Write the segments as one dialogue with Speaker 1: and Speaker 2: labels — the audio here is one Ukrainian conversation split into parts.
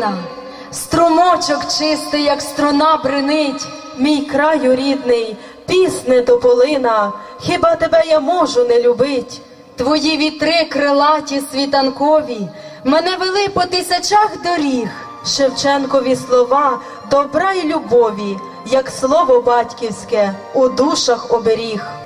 Speaker 1: єдина, струмочок чистий, як струна бренить,
Speaker 2: Мій краю рідний, пісне тополина, хіба тебе я можу не любить?
Speaker 1: твої вітри крилаті світанкові, мене вели по тисячах доріг.
Speaker 2: Шевченкові слова добра й любові, як слово батьківське у душах оберіг.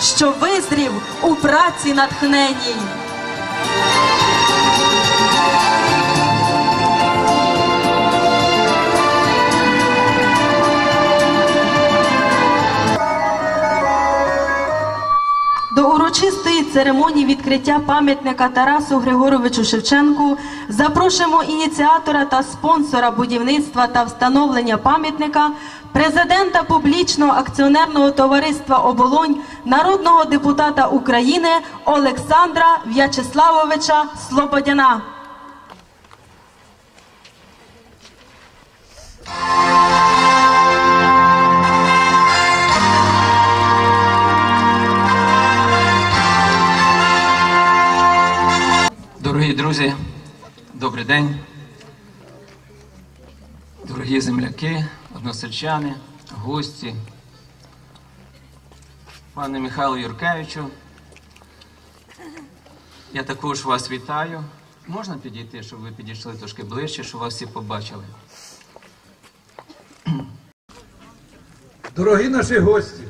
Speaker 3: Що визрів у праці натхненній. Урочистої церемонії відкриття пам'ятника Тарасу Григоровичу Шевченку запрошуємо ініціатора та спонсора будівництва та встановлення пам'ятника, президента публічного акціонерного товариства Оболонь, народного депутата України Олександра В'ячеславовича Слободяна.
Speaker 4: Дорогі друзі, добрий день. Дорогі земляки, односельчани, гості, пане Михайло Юркевичу. Я також вас вітаю. Можна підійти, щоб ви підійшли трошки ближче, щоб вас всі побачили.
Speaker 5: Дорогі наші гості,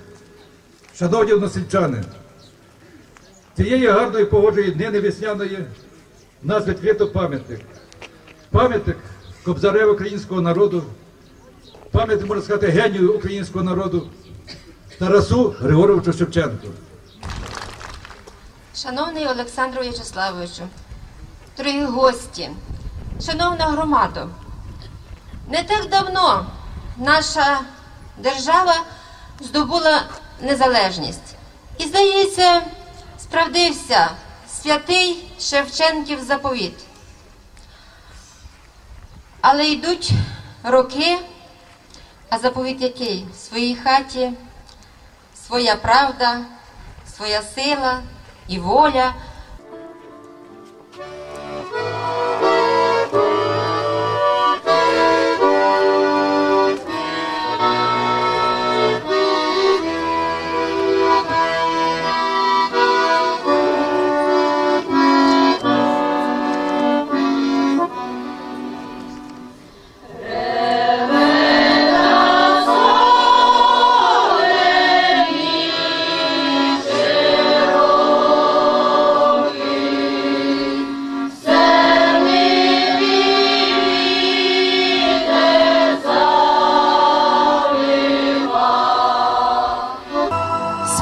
Speaker 5: шановні односельчани, цієї гарної погоджої днини весняної нас відкрито пам'ятник. Пам'ятник кобзареву українського народу, пам'ятник, можна сказати, генію українського народу Тарасу Григоровичу Шевченку.
Speaker 6: Шановний Олександру В'ячеславовичу, дорогі гості, шановна громада, не так давно наша держава здобула незалежність. І, здається, справдився святий Шевченків заповіт. Але йдуть роки, а заповіт який? В своїй хаті своя правда, своя сила і воля.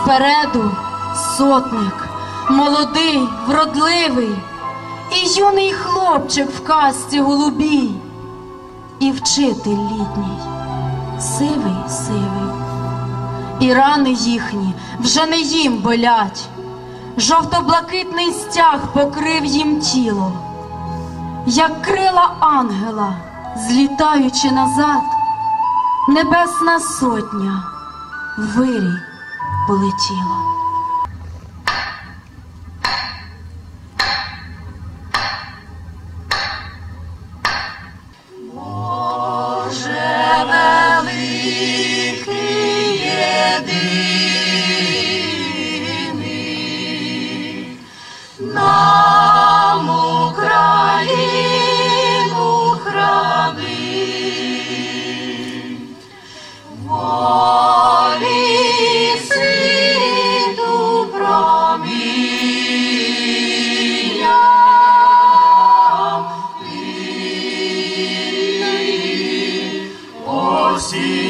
Speaker 1: Спереду сотник, молодий, вродливий, і юний хлопчик в касці голубій, і вчитель літній, сивий, сивий, і рани їхні вже не їм болять, жовто-блакитний стяг покрив їм тіло, як крила ангела, злітаючи назад, небесна сотня вирій полетіла. doce